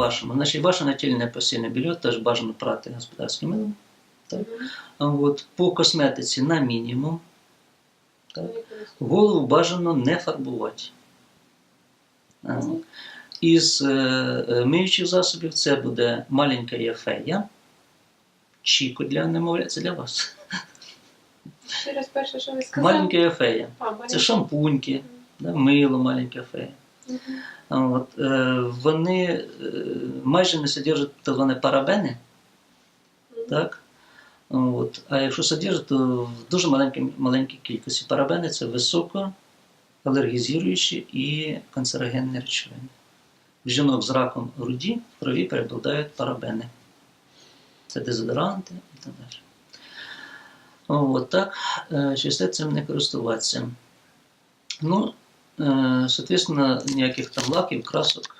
по-вашому. Значить, ваше нательне постільне белье теж бажано прати господарським милом. Так? От, по косметиці на мінімум. Так? Голову бажано не фарбувати. Із е, е, миючих засобів це буде маленька єфея, чіко для немовля, це для вас. Ще раз перше, що ви сказали. Маленька єфея. А, маленька. Це шампуньки, да, мило, маленька фея. От, е, вони е, майже не содержать так звані парабени, так? От. А якщо содержать, то в дуже маленькій, маленькій кількості. Парабени це високо алергізуючі і канцерогенні речовини. В жінок з раком груді в крові перебладають парабени. Це дезодоранти і так далі. От так, через це цим не користуватися. Ну, соответственно, никаких там лаків, красок